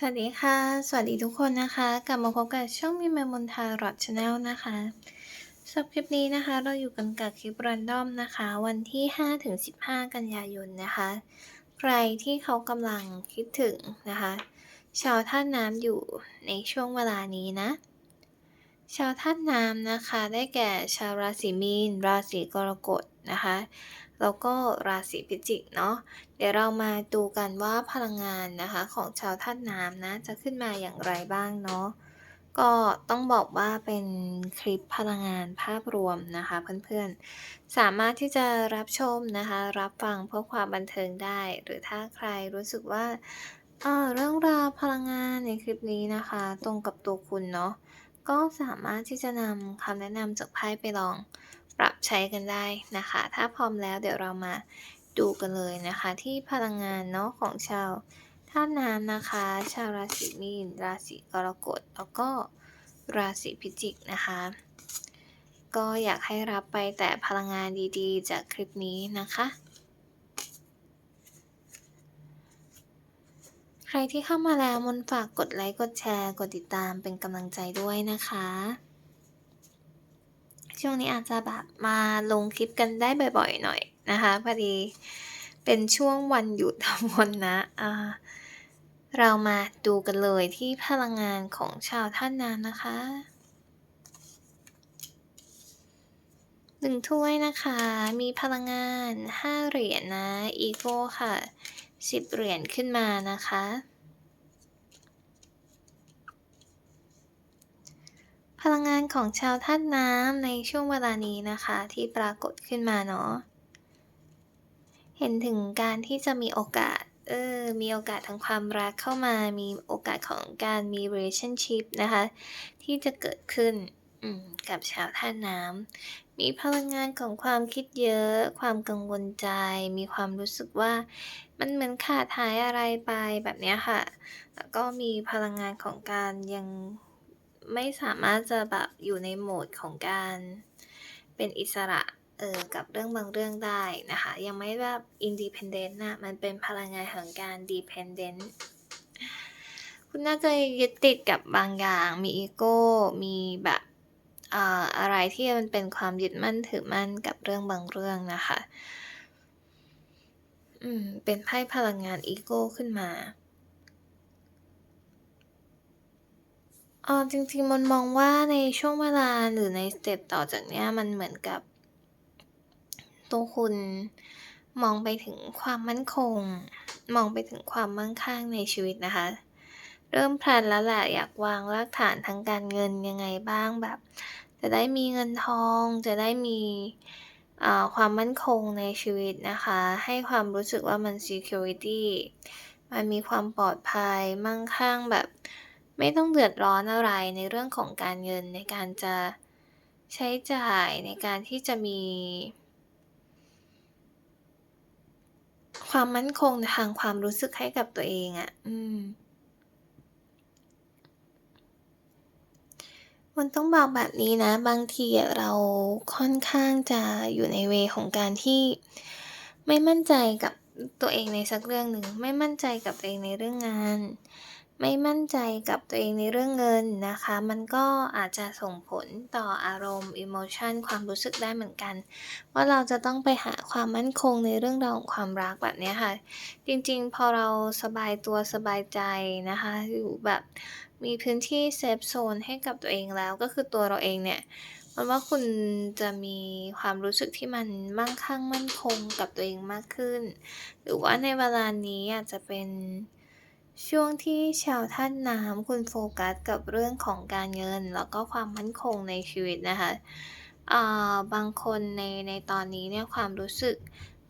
สวัสดีค่ะ สวัสดีทุกคนนะคะ กลับมาพบกับช่องมีแมมมนทารอดชาแนลนะคะสำหรับคลิปนี้นะคะ เราอยู่กันกับคลิปรันดอมนะคะ วันที่ 5-15 กันยายนนะคะ ใครที่เขากำลังคิดถึงนะคะ ชาวท่าน้ำอยู่ในช่วงเวลานี้นะ ชาวท่าน้ำนะคะ ได้แก่ชาวราศีมีน ราศีกรกฎนะคะ แล้วก็ราศีพิจิกเนาะเดี๋ยวเรามาดูกันว่าพลังงานนะคะของชาวท่านน้ำนะจะขึ้นมาอย่างไรบ้างเนาะก็ต้องบอกว่าเป็นคลิปพลังงานภาพรวมนะคะเพื่อนๆ สามารถที่จะรับชมนะคะรับฟังเพื่อความบันเทิงได้ หรือถ้าใครรู้สึกว่าเออเรื่องราวพลังงานในคลิปนี้นะคะ ตรงกับตัวคุณเนาะก็สามารถที่จะนำคำแนะนำจากไพ่ไปลอง ปรับใช้กันได้นะคะ ถ้าพร้อมแล้วเดี๋ยวเรามาดูกันเลยนะคะ ที่พลังงานเนาะของชาวท่าน้ำนะคะ ชาวราศีมีน ราศีกรกฎแล้วก็ราศีพิจิกนะคะ ก็อยากให้รับไปแต่พลังงานดีๆ จากคลิปนี้นะคะใครที่เข้ามาแล้วมนฝากกดไลค์ กดแชร์ กดติดตามเป็นกำลังใจด้วยนะคะ ช่วงนี้อาจจะแบบมาลงคลิปกันได้บ่อยๆหน่อยนะคะพอดีเป็นช่วงวันหยุดทั้งวันนะอ่าเรามาดูกันเลยที่พลังงานของชาวท่านนานนะคะหนึ่งถ้วยนะคะ มีพลังงานห้าเหรียญนะ อีโก้ค่ะสิบเหรียญขึ้นมานะคะ พลังงานของชาวท่านน้ำในช่วงเวลานี้นะคะที่ปรากฏขึ้นมาเนาะเห็นถึงการที่จะมีโอกาสเออมีโอกาสทางความรักเข้ามา มีโอกาสของการมี relationship นะคะ ที่จะเกิดขึ้นกับชาวท่าน้ำ มีพลังงานของความคิดเยอะ ความกังวลใจ มีความรู้สึกว่า มันเหมือนขาดหายอะไรไปแบบนี้ค่ะ แล้วก็มีพลังงานของการยัง ไม่สามารถจะแบบอยู่ในโหมดของการเป็นอิสระเออกับเรื่องบางเรื่องได้นะคะ ยังไม่แบบ independent นะมันเป็นพลังงานของการ dependent คุณน่าจะยึดติดกับบางอย่าง มีอีโก้ มีแบบอาอะไรที่มันเป็นความยึดมั่นถือมั่นกับเรื่องบางเรื่องนะคะ อืม เป็นไพ่พลังงานอีโก้ขึ้นมา เออจริงๆมันมองว่าในช่วงเวลาหรือในสเต็ปต่อจากเนี้ยมันเหมือนกับ ตัวคุณมองไปถึงความมั่นคง มองไปถึงความมั่งคั่งในชีวิตนะคะ เริ่มแพลนแล้วแหละอยากวางรากฐานทางการเงินยังไงบ้างแบบ จะได้มีเงินทอง จะได้มีความมั่นคงในชีวิตนะคะ ให้ความรู้สึกว่ามัน security มันมีความปลอดภัยมั่งคั่งแบบ ไม่ต้องเดือดร้อนอะไรในเรื่องของการเงินในการจะใช้จ่ายในการที่จะมี ความมั่นคงทางความรู้สึกให้กับตัวเองอะ่ะ อืม มันต้องบอกแบบนี้นะ บางทีเราค่อนข้างจะอยู่ในเวของการที่ไม่มั่นใจกับตัวเองในสักเรื่องหนึ่ง ไม่มั่นใจกับตัวเองในเรื่องงาน ไม่มั่นใจกับตัวเองในเรื่องเงินนะคะ มันก็อาจจะส่งผลต่ออารมณ์อิโมชันความรู้สึกได้เหมือนกัน ว่าเราจะต้องไปหาความมั่นคงในเรื่องราวของความรักแบบนี้ค่ะ จริงๆ พอเราสบายตัวสบายใจนะคะ อยู่แบบมีพื้นที่เซฟโซนให้กับตัวเองแล้วก็คือตัวเราเองเนี่ยมันว่าคุณจะมีความรู้สึกที่มันมั่งคั่งมั่นคงกับตัวเองมากขึ้น หรือว่าในเวลานี้อาจจะเป็น ช่วงที่ชาวท่านน้ำคุณโฟกัสกับเรื่องของการเงิน แล้วก็ความมั่นคงในชีวิตนะคะบางคนในในตอนนี้เนี่ยความรู้สึก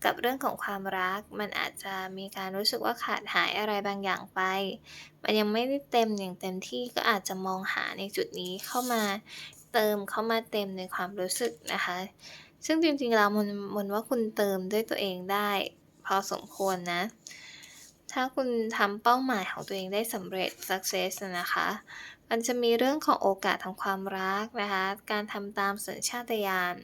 กับเรื่องของความรัก มันอาจจะมีการรู้สึกว่าขาดหายอะไรบางอย่างไป มันยังไม่ได้เต็มอย่างเต็มที่ก็อาจจะมองหาในจุดนี้เข้ามาเติมเข้ามาเต็มในความรู้สึกนะคะ ซึ่งจริงๆแล้วมันมันว่าคุณเติมด้วยตัวเองได้ พอสมควรนะ ถ้าคุณทำเป้าหมายของตัวเองได้สำเร็จ success นะคะ มันจะมีเรื่องของโอกาสทางความรักนะคะ การทำตามสัญชาตญาณ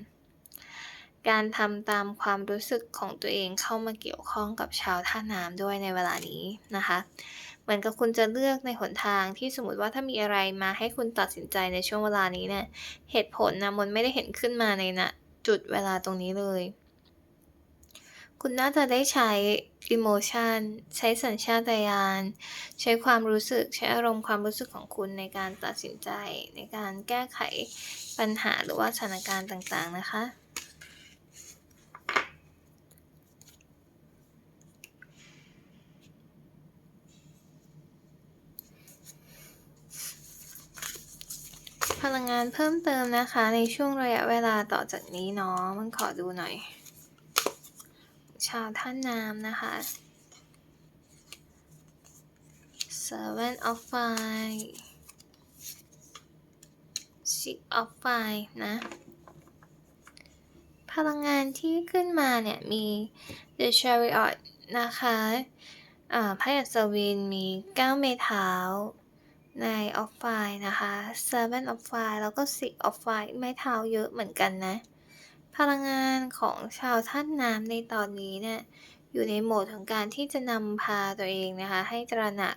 การทำตามความรู้สึกของตัวเองเข้ามาเกี่ยวข้องกับชาวท่าน้ำด้วยในเวลานี้นะคะ เหมือนกับคุณจะเลือกในหนทางที่สมมติว่าถ้ามีอะไรมาให้คุณตัดสินใจในช่วงเวลานี้เนี่ย เหตุผลนะมันไม่ได้เห็นขึ้นมาในณจุดเวลาตรงนี้เลย คุณน่าจะได้ใช้ อิโมชันใช้สัญชาตญาณ ใช้ความรู้สึก ใช้อารมณ์ความรู้สึกของคุณในการตัดสินใจ ในการแก้ไขปัญหาหรือว่าสถานการณ์ต่างๆนะคะ พลังงานเพิ่มเติมนะคะ ในช่วงระยะเวลาต่อจากนี้เนาะมันขอดูหน่อย ชาวธาน้ำนะคะ Seven of Fire Six of Fire นะ พลังงานที่ขึ้นมาเนี่ย มี The Chariot นะคะอ่าไพ่อัศวินมี9ไม้เท้า Nine of Fire นะคะ Seven of Fire แล้วก็ Six of Fire ไม้เท้าเยอะเหมือนกันนะ พลังงานของชาวธาตุน้ำในตอนนี้เนี่ยอยู่ในโหมดของการที่จะนำพาตัวเองนะคะ ให้ตระหนัก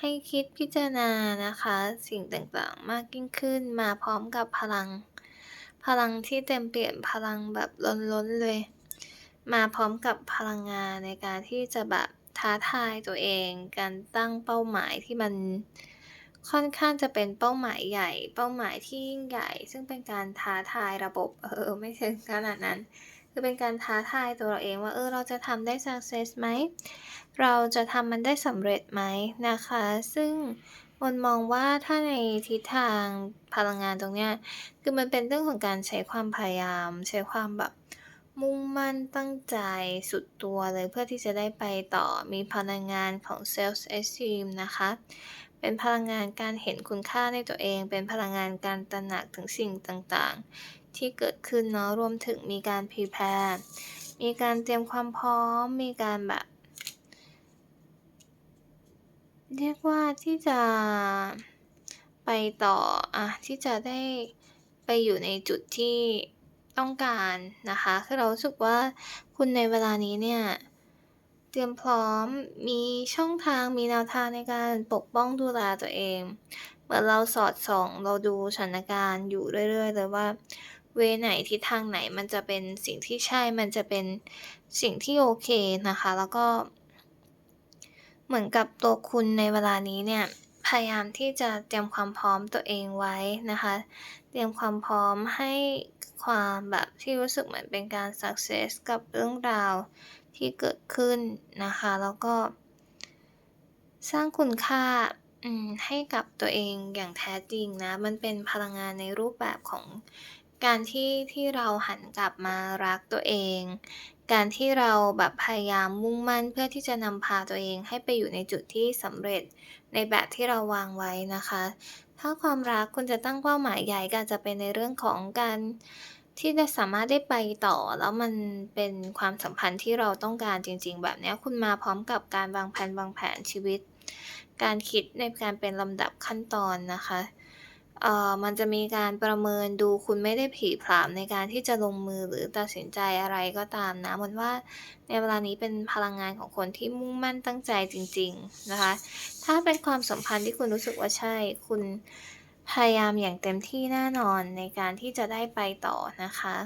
ให้คิดพิจารณานะคะ สิ่งต่างๆ มากยิ่งขึ้นมาพร้อมกับพลัง พลังที่เต็มเปลี่ยมพลังแบบล้นๆเลย มาพร้อมกับพลังงานในการที่จะแบบท้าทายตัวเอง การตั้งเป้าหมายที่มัน ค่อนข้างจะเป็นเป้าหมายใหญ่ เป้าหมายที่ยิ่งใหญ่ ซึ่งเป็นการท้าทายระบบ เออ ไม่เชิงขนาดนั้น คือเป็นการท้าทายตัวเราเองว่า เออ เราจะทำได้ success ไหม เราจะทำมันได้สำเร็จไหมนะคะ ซึ่งมนมองว่าถ้าในทิศทางพลังงานตรงเนี้ย คือมันเป็นเรื่องของการใช้ความพยายาม ใช้ความแบบมุ่งมั่นตั้งใจสุดตัวเลยเพื่อที่จะได้ไปต่อมีพลังงานของ self esteem นะคะ เป็นพลังงานการเห็นคุณค่าในตัวเอง เป็นพลังงานการตระหนักถึงสิ่งต่างๆ ที่เกิดขึ้นเนาะรวมถึงมีการ prepare มีการเตรียมความพร้อม มีการแบบ เรียกว่าที่จะไปต่ออะที่จะได้ไปอยู่ในจุดที่ต้องการนะคะ คือเราสึกว่าคุณในเวลานี้เนี่ย ตรียมพร้อม มีช่องทาง มีแนวทางในการปกป้องดูแลตัวเอง เหมือนเราสอดส่อง เราดูสถานการณ์อยู่เรื่อยๆเลยว่า เวไหนทิศทางไหนมันจะเป็นสิ่งที่ใช่ มันจะเป็นสิ่งที่โอเคนะคะ แล้วก็ เหมือนกับตัวคุณในเวลานี้เนี่ย พยายามที่จะเตรียมความพร้อมตัวเองไว้นะคะ เตรียมความพร้อมให้ความแบบที่รู้สึกเหมือนเป็นการ success กับเรื่องราว ที่เกิดขึ้นนะคะ แล้วก็ สร้างคุณค่าให้กับตัวเองอย่างแท้จริงนะ มันเป็นพลังงานในรูปแบบของการที่ที่เราหันกลับมารักตัวเอง การที่เราแบบพยายามมุ่งมั่นเพื่อที่จะนำพาตัวเองให้ไปอยู่ในจุดที่สำเร็จในแบบที่เราวางไว้นะคะ ถ้าความรักคุณจะตั้งเป้าหมายใหญ่ก็จจะเป็นในเรื่องของการ ที่จะสามารถได้ไปต่อ แล้วมันเป็นความสัมพันธ์ที่เราต้องการจริง ๆ แบบเนี้ยคุณมาพร้อมกับการวางแพลนวางแผนชีวิต การคิดในการเป็นลำดับขั้นตอนนะคะเอ่อมันจะมีการประเมินดูคุณไม่ได้ผีผลามในการที่จะลงมือหรือตัดสินใจอะไรก็ตามนะมันว่าในเวลานี้เป็นพลังงานของคนที่มุ่งมั่นตั้งใจจริง ๆ นะคะ ถ้าเป็นความสัมพันธ์ที่คุณรู้สึกว่าใช่ คุณ พยายามอย่างเต็มที่แน่นอนในการที่จะได้ไปต่อนะคะ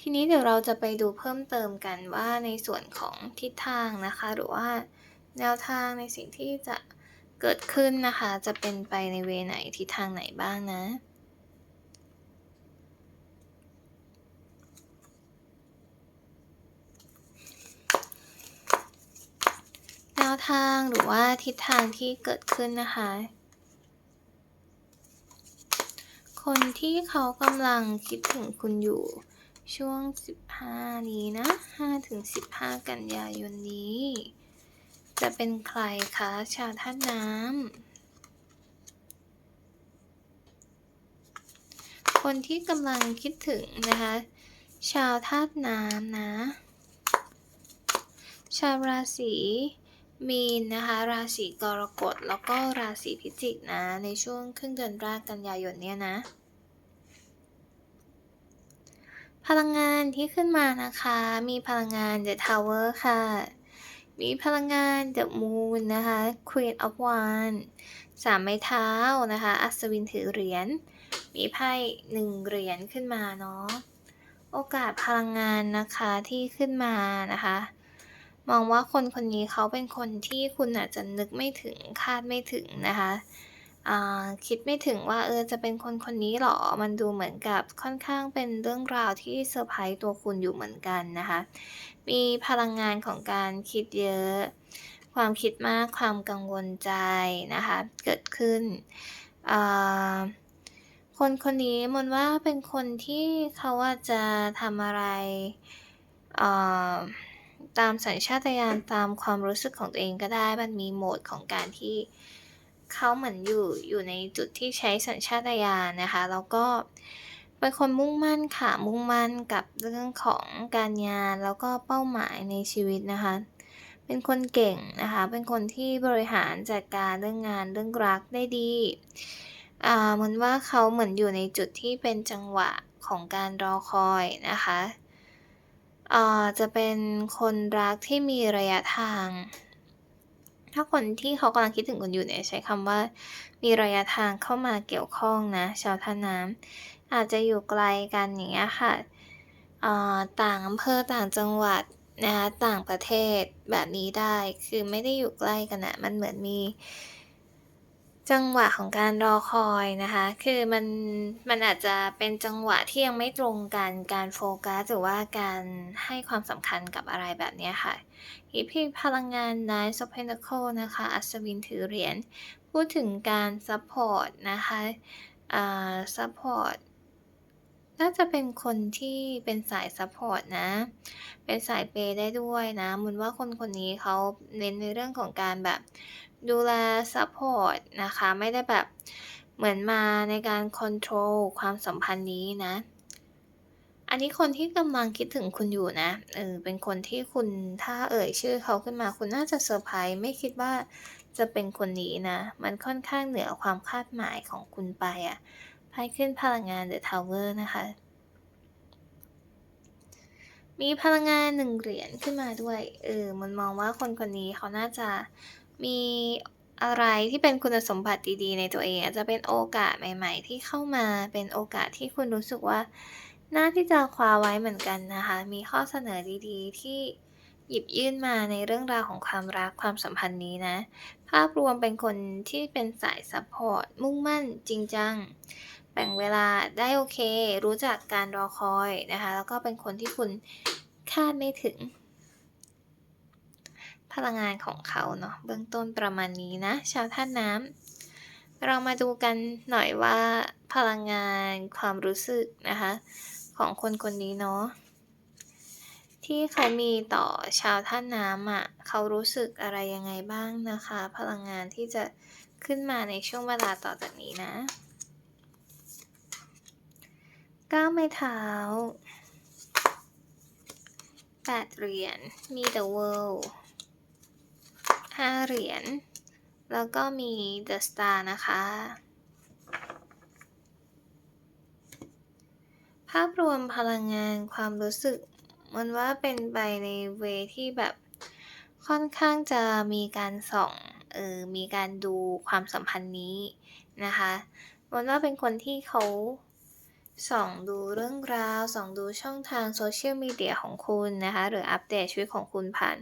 ทีนี้เดี๋ยวเราจะไปดูเพิ่มเติมกันว่าในส่วนของทิศทางนะคะ หรือว่าแนวทางในสิ่งที่จะเกิดขึ้นนะคะ จะเป็นไปในเวไหนทิศทางไหนบ้างนะแนวทางหรือว่าทิศทางที่เกิดขึ้นนะคะ คนที่เขากำลังคิดถึงคุณอยู่ ช่วง 15 นี้นะ 5-15 กันยายนนี้ จะเป็นใครคะ ชาวธาตุน้ำ คนที่กำลังคิดถึงนะคะ ชาวธาตุน้ำนะ ชาวราศี มีนนะคะราศีกรกฎแล้วก็ราศีพิจิกนะในช่วงครึ่งเดือนแรกกันยายนเนี่ยนะ พลังงานที่ขึ้นมานะคะ มีพลังงาน The Tower ค่ะ มีพลังงาน The Moon นะคะ Queen of Wands สามไม้เท้านะคะ อัศวินถือเหรียญมีไพ่หนึ่งเหรียญขึ้นมาเนาะโอกาสพลังงานนะคะที่ขึ้นมานะคะ มองว่าคนคนนี้เขาเป็นคนที่คุณอาจจะนึกไม่ถึงคาดไม่ถึงนะคะคิดไม่ถึงว่าเออจะเป็นคนคนนี้หรอ มันดูเหมือนกับค่อนข้างเป็นเรื่องราวที่เซอร์ไพรส์ตัวคุณอยู่เหมือนกันนะคะ มีพลังงานของการคิดเยอะ ความคิดมากความกังวลใจนะคะ เกิดขึ้น คนคนนี้มนว่าเป็นคนที่เขาอาจจะทำอะไร ตามสัญชาตญาณตามความรู้สึกของตัวเองก็ได้ มันมีโหมดของการที่เขาเหมือนอยู่อยู่ในจุดที่ใช้สัญชาตญาณนะคะ แล้วก็เป็นคนมุ่งมั่นค่ะ มุ่งมั่นกับเรื่องของการงานแล้วก็เป้าหมายในชีวิตนะคะ เป็นคนเก่งนะคะ เป็นคนที่บริหารจัดการเรื่องงานเรื่องรักได้ดี อ่าเหมือนว่าเขาเหมือนอยู่ในจุดที่เป็นจังหวะของการรอคอยนะคะ จะเป็นคนรักที่มีระยะทาง ถ้าคนที่เขากำลังคิดถึงคุณอยู่เนี่ยใช้คำว่า มีระยะทางเข้ามาเกี่ยวข้องนะ ชาวท่าน้ำอาจจะอยู่ไกลกันอย่างเงี้ยค่ะต่างอำเภอต่างจังหวัดนะคะต่างประเทศแบบนี้ได้คือไม่ได้อยู่ใกล้กันนะมันเหมือนมี จังหวะของการรอคอยนะคะ คือมันมันอาจจะเป็นจังหวะที่ยังไม่ตรงกันการโฟกัสหรือว่าการให้ความสำคัญกับอะไรแบบนี้ค่ะอีพีพลังงาน Knight of Pentacles นะคะ อัศวินถือเหรียญ พูดถึงการซัปพอร์ตนะคะอ่าซัปพอร์ตน่าจะเป็นคนที่เป็นสายซัปพอร์ตนะ เป็นสายเปย์ได้ด้วยนะมนว่าคนคนนี้เขาเน้นในเรื่องของการแบบ ดูแลซัปพอร์ตนะคะ ไม่ได้แบบเหมือนมาในการคอนโทรลความสัมพันธ์นี้นะ อันนี้คนที่กำลังคิดถึงคุณอยู่นะ เออ เป็นคนที่คุณถ้าเอ่ยชื่อเขาขึ้นมาคุณน่าจะเซอร์ไพรส์ไม่คิดว่าจะเป็นคนนี้นะ มันค่อนข้างเหนือความคาดหมายของคุณไปอะไพ่ขึ้นพลังงาน The Tower นะคะ มีพลังงาน1เหรียญขึ้นมาด้วย เออ มันมองว่าคนคนนี้เขาน่าจะ มีอะไรที่เป็นคุณสมบัติดีๆ ในตัวเองอาจจะเป็นโอกาสใหม่ ๆ ที่เข้ามาเป็นโอกาสที่คุณรู้สึกว่า น่าที่จะคว้าไว้เหมือนกันนะคะ มีข้อเสนอดีๆ ที่หยิบยื่นมาในเรื่องราวของความรักความสัมพันธ์นี้นะ ภาพรวมเป็นคนที่เป็นสายซัปพอร์ตมุ่งมั่นจริงจัง แบ่งเวลาได้โอเค รู้จักการรอคอยนะคะ แล้วก็เป็นคนที่คุณคาดไม่ถึง พลังงานของเขาเนาะเบื้องต้นประมาณนี้นะ ชาวธาตุน้ำเรามาดูกันหน่อยว่าพลังงานความรู้สึกนะคะ ของคนคนนี้เนาะที่เขามีต่อชาวธาตุน้ำอะเขารู้สึกอะไรยังไงบ้างนะคะ พลังงานที่จะขึ้นมาในช่วงเวลาต่อจากนี้นะ9ไม้เท้า8เหรียญมี The World 5 เหรียญ แล้วก็มี The Star นะคะ ภาพรวมพลังงานความรู้สึก มันว่าเป็นไปในเวที่แบบค่อนข้างจะมีการส่องเออมีการดูความสัมพันธ์นี้นะคะมันว่าเป็นคนที่เขาส่องดูเรื่องราวส่องดูช่องทาง Social Media ของคุณนะคะ หรืออัปเดตชีวิตของคุณผ่าน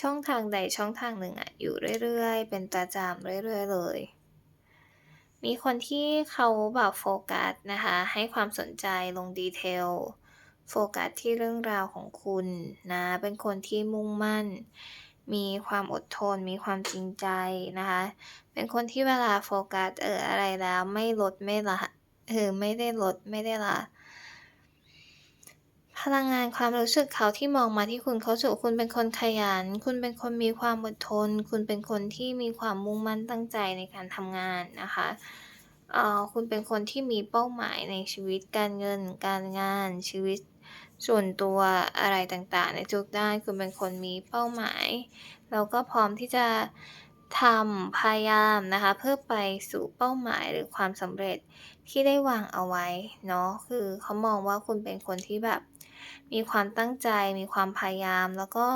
ช่องทางใดช่องทางหนึ่งอะอยู่เรื่อยๆ เป็นประจำเรื่อยๆเลย มีคนที่เขาแบบโฟกัสนะคะ ให้ความสนใจลง detail โฟกัสที่เรื่องราวของคุณนะ เป็นคนที่มุ่งมั่น มีความอดทน มีความจริงใจนะคะ เป็นคนที่เวลาโฟกัสเอออะไรแล้วไม่ลดไม่ละเออไม่ได้ลดไม่ได้ละ พลังงานความรู้สึกเขาที่มองมาที่คุณเขารู้สึกว่คุณเป็นคนขยัน คุณเป็นคนมีความอดทน คุณเป็นคนที่มีความมุ่งมั่นตั้งใจในการทำงานนะคะเอ่อคุณเป็นคนที่มีเป้าหมายในชีวิตการเงิน การงานชีวิตส่วนตัวอะไรต่างๆ ในทุกด้านคุณเป็นคนมีเป้าหมาย แล้วก็พร้อมที่จะทำพยายามนะคะเพื่อไปสู่เป้าหมายหรือความสำเร็จที่ได้วางเอาไว้เนาะคือเขามองว่าคุณเป็นคนที่แบบ มีความตั้งใจ มีความพยายาม แล้วก็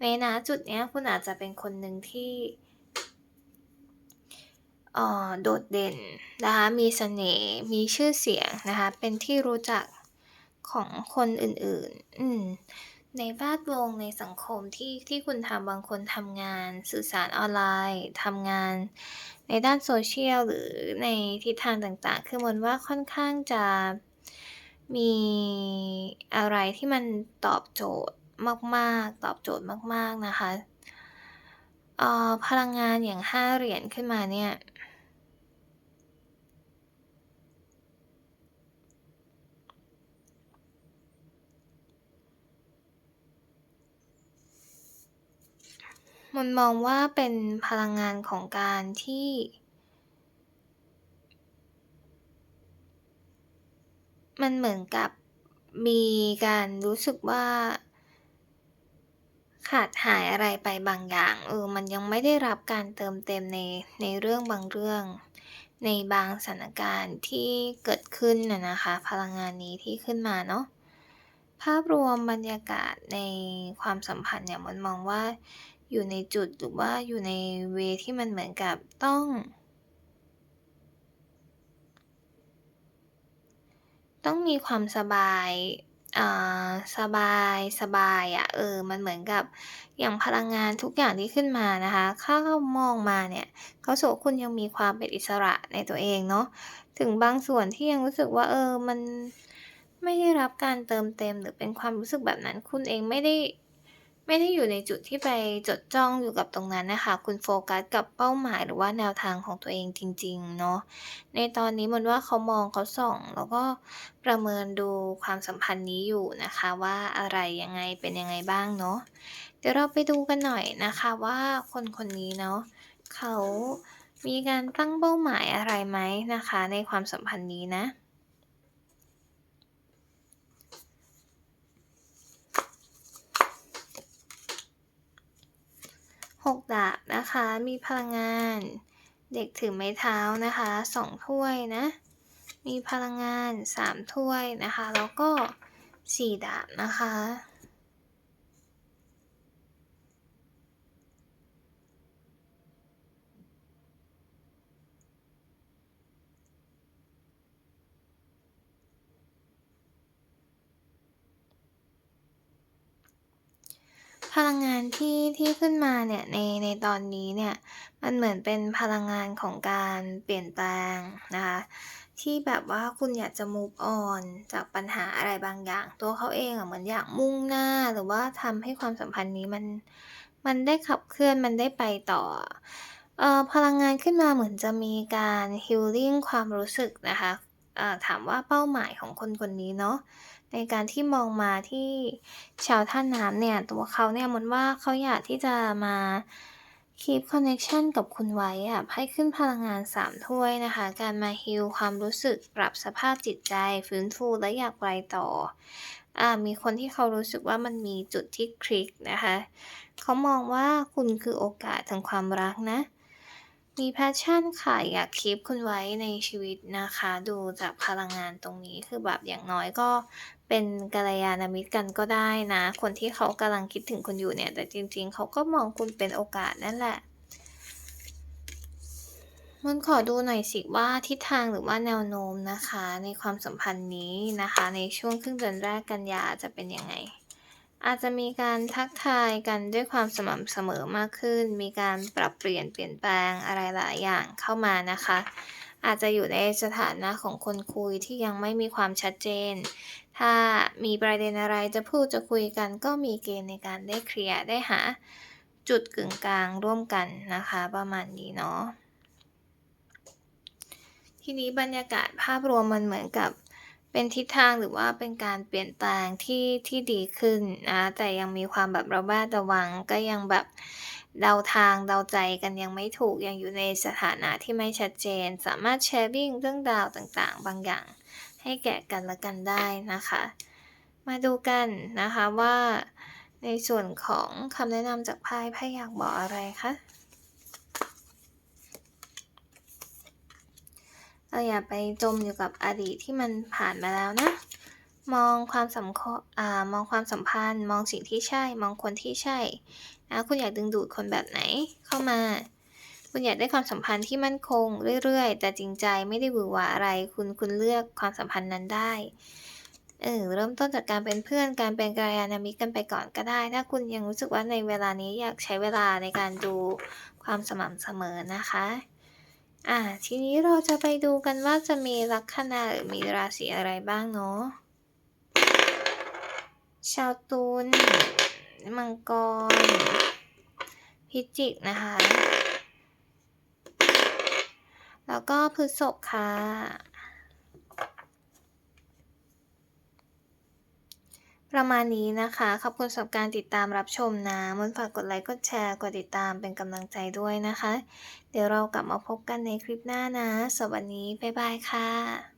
ในณจุดเนี้ยคุณอาจจะเป็นคนหนึ่งที่โดดเด่นนะคะ มีเสน่ห์ มีชื่อเสียงนะคะ เป็นที่รู้จักของคนอื่นๆ อืมในแวดวงในสังคมที่ที่คุณทำบางคนทำงานสื่อสารออนไลน์ทำงานในด้าน Social หรือในทิศทางต่างๆ คือมนว่าค่อนข้างจะ มีอะไรที่มันตอบโจทย์มากๆ ตอบโจทย์มาก ๆ นะคะอ่อพลังงานอย่าง 5 เหรียญขึ้นมาเนี่ยมันมองว่าเป็นพลังงานของการที่ มันเหมือนกับมีการรู้สึกว่า ขาดหายอะไรไปบางอย่าง เออ มันยังไม่ได้รับการเติมเต็มในในเรื่องบางเรื่อง ในบางสถานการณ์ที่เกิดขึ้นอะนะคะ พลังงานนี้ที่ขึ้นมาเนาะภาพรวมบรรยากาศในความสัมพันธ์เนี่ยมันมองว่าอยู่ในจุดหรือว่าอยู่ในเวที่มันเหมือนกับต้อง ต้องมีความสบาย อ่า สบาย สบายอะ เออ มันเหมือนกับ อย่างพลังงานทุกอย่างที่ขึ้นมานะคะ ถ้าเรามองมาเนี่ยก็รู้สึกคุณยังมีความเป็นอิสระในตัวเองเนาะ ถึงบางส่วนที่ยังรู้สึกว่า เออ มันไม่ได้รับการเติมเต็มหรือเป็นความรู้สึกแบบนั้น คุณเองไม่ได้ ไม่ได้อยู่ในจุดที่ไปจดจ้องอยู่กับตรงนั้นนะคะ คุณโฟกัสกับเป้าหมายหรือว่าแนวทางของตัวเองจริงๆเนาะในตอนนี้มันว่าเขามองเขาส่อง แล้วก็ประเมินดูความสัมพันธ์นี้อยู่นะคะ ว่าอะไรยังไงเป็นยังไงบ้างเนาะเดี๋ยวเราไปดูกันหน่อยนะคะว่าคนคนนี้เนาะเขามีการตั้งเป้าหมายอะไรไหมนะคะ ในความสัมพันธ์นี้นะ 6 ดาบนะคะ มีพลังงาน เด็กถือไม้เท้านะคะ 2 ถ้วยนะ มีพลังงาน 3 ถ้วยนะคะ แล้วก็ 4 ดาบนะคะ พลังงานที่ที่ขึ้นมาเนี่ยในในตอนนี้เนี่ยมันเหมือนเป็นพลังงานของการเปลี่ยนแปลงนะคะที่แบบว่าคุณอยากจะ move on จากปัญหาอะไรบางอย่าง ตัวเขาเองอะเหมือนอยากมุ่งหน้าหรือว่าทำให้ความสัมพันธ์นี้มันมันได้ขับเคลื่อนมันได้ไปต่ออะเอ่อพลังงานขึ้นมาเหมือนจะมีการ healing ความรู้สึกนะคะอ่าถามว่าเป้าหมายของคนคนนี้เนาะ ในการที่มองมาที่ชาวธาน้ำเนี่ยตัวเขาเนี่ยมันว่าเขาอยากที่จะมา keep connection กับคุณไว้อะไพ่ขึ้นพลังงาน 3 ถ้วยนะคะ การมา heal ความรู้สึกปรับสภาพจิตใจ ฟื้นฟูและอยากไปต่ออ่ามีคนที่เขารู้สึกว่ามันมีจุดที่คลิกนะคะ เขามองว่าคุณคือโอกาสทางความรักนะ มี passion ค่ะอยาก keep คุณไว้ในชีวิตนะคะ ดูจากพลังงานตรงนี้คือแบบอย่างน้อยก็เป็นกัลยาณมิตรกันก็ได้นะ คนที่เขากำลังคิดถึงคุณอยู่เนี่ย แต่จริง ๆ เขาก็มองคุณเป็นโอกาสนั่นแหละมันขอดูหน่อยสิว่าทิศทางหรือว่าแนวโน้มนะคะ ในความสัมพันธ์นี้นะคะ ในช่วงครึ่งเดือนแรกกันยาจะเป็นยังไง อาจจะมีการทักทายกันด้วยความสม่ำเสมอมากขึ้น มีการปรับเปลี่ยนเปลี่ยนแปลงอะไรหลายอย่างเข้ามานะคะ อาจจะอยู่ในสถานะของคนคุยที่ยังไม่มีความชัดเจน ถ้ามีประเด็นอะไรจะพูดจะคุยกันก็มีเกณฑ์ในการได้เคลียร์ได้หาจุดกึ่งกลางร่วมกันนะคะ ประมาณนี้เนาะทีนี้บรรยากาศภาพรวมมันเหมือนกับ เป็นทิศทางหรือว่าเป็นการเปลี่ยนแปลงที่ที่ดีขึ้นนะแต่ยังมีความแบบระแวดระวังก็ยังแบบเดาทางเดาใจกันยังไม่ถูกยังอยู่ในสถานะที่ไม่ชัดเจน สามารถ sharing เรื่องราวต่างๆ บางอย่าง ให้แก่กันและกันได้นะคะ มาดูกันนะคะว่าในส่วนของคำแนะนำจากไพ่ไพ่อยากบอกอะไรคะ? เราอย่าไปจมอยู่กับอดีตที่มันผ่านมาแล้วนะ มองความสำคอมองความสัมพันธ์ มองสิ่งที่ใช่ มองคนที่ใช่นะคุณอยากดึงดูดคนแบบไหนเข้ามา คุณอยากได้ความสัมพันธ์ที่มั่นคงเรื่อยๆ แต่จริงใจไม่ได้หวือหวาอะไร คุณคุณเลือกความสัมพันธ์นั้นได้เออเริ่มต้นจากการเป็นเพื่อนการเป็นกัลยาณมิตรกันไปก่อนก็ได้ ถ้าคุณยังรู้สึกว่าในเวลานี้อยากใช้เวลาในการดูความสม่ำเสมอนะคะ อ่า ทีนี้เราจะไปดูกันว่าจะมีลัคนาหรือมีราศีอะไรบ้างเนาะ ชาวตุล มังกร พิจิกนะคะ แล้วก็พฤษภค่ะ ประมาณนี้นะคะ ขอบคุณสำหรับการติดตามรับชมนะมนฝากกดไลค์ กดแชร์ กดติดตามเป็นกำลังใจด้วยนะคะ เดี๋ยวเรากลับมาพบกันในคลิปหน้านะสวัสดีบ๊ายบายค่ะ